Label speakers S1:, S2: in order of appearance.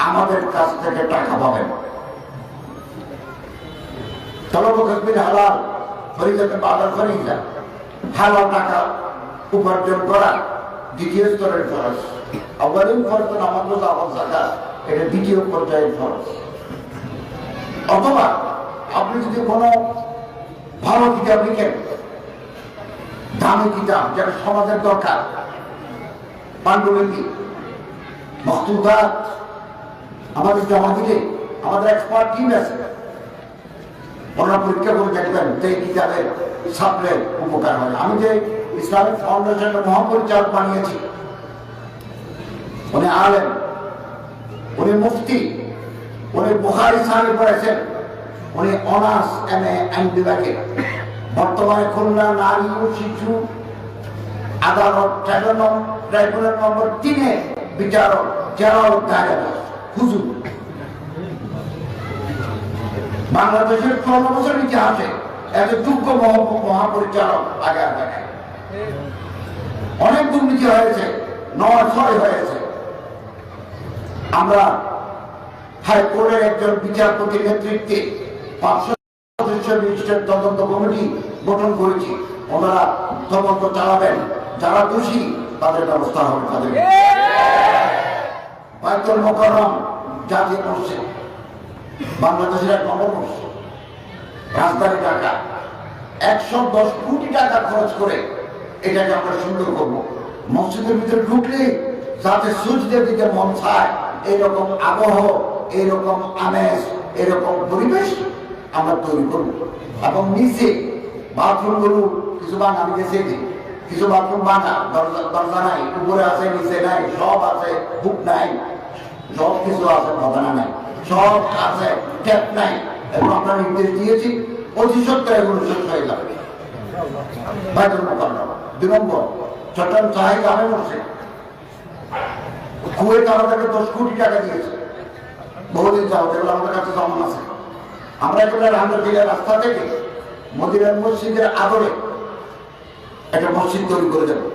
S1: আমাদের কাছ থেকে টাকা পাবেন। তলবকবির হালাল ফরিদাতে বাজার ফরিদা হালাল টাকা উপার্জন করা দ্বিতীয় স্তরের খরচ। অবলীন খরচ নামাজ রোজা হজ জাকাত এটা দ্বিতীয় পর্যায়ের খরচ। অথবা আপনি যদি কোনো ভালো কিতাব লিখেন, দামি কিতাব যেটা সমাজের দরকার, পাণ্ডুলিপি মহতুদাত আমাদের জমা দিলে আমাদের এক্সপার্ট টিম আছে। ওনারা পরীক্ষা করে দেখবেন যে কিতাবের ছাপলে উপকার হয়। আমি যে ইসলামিক ফাউন্ডেশনের মহাপরিচালক বানিয়েছি। উনি আলেন উনি মুফতি, উনি বুহারি সাহেব পড়েছেন, উনি অনার্স, এম এ আইন বিভাগে বর্তমানে খুলনা নারী ও শিশু আদালত ট্রাইব্যুনাল নম্বর তিনে বিচারক জেনারেল দায়রা হুজুর। বাংলাদেশের ষোলো বছর ইতিহাসে এত যোগ্য মহাপরিচালক আগে আর দেখে অনেক দুর্নীতি হয়েছে নয় ছয় হয়েছে। আমরা হাইকোর্টের একজন বিচারপতির নেতৃত্বে পাঁচশো তদন্ত কমিটি গঠন করেছি। ওনারা তদন্ত চালাবেন। যারা দোষী, তাদের ব্যবস্থা হবে তাদের। মোকাররম জাতীয় মসজিদ। বাংলাদেশের মসজিদ রাজধানী ঢাকা। একশো দশ কোটি টাকা খরচ করে এটাকে আমরা সুন্দর করব। মসজিদের ভিতরে ঢুকলে যাতে সূর্যের দিকে মন চায় এইরকম আবহ এইরকম আমেজ, এরকম পরিবেশ আমরা তৈরি করব। এবং নিচে বাথরুমগুলো কিছু বানা আমি গেছি কিছু বাথরুম বানা, দরজা দরজা নাই, উপরে আছে, নিচে নাই, সব আছে বুক নাই, সব কিছু আছে, ঘটনা নাই, সব আছে ট্যাপ নাই। এবং আমরা নির্দেশ দিয়েছি অতি সত্তর এগুলো শেষ হয়ে যাবে। বাইতুল মোকাররম দুই নম্বর, চট্টগ্রাম চাহিদ গ্রামে বসে কুয়েত আমাদেরকে দশ কোটি টাকা দিয়েছে। বহুদিন যাও এগুলো আমাদের কাছে জমা আছে। আমরা এগুলো রামদিলের রাস্তা থেকে মদিনার মসজিদের আদরে একটা মসজিদ তৈরি করে দেবো।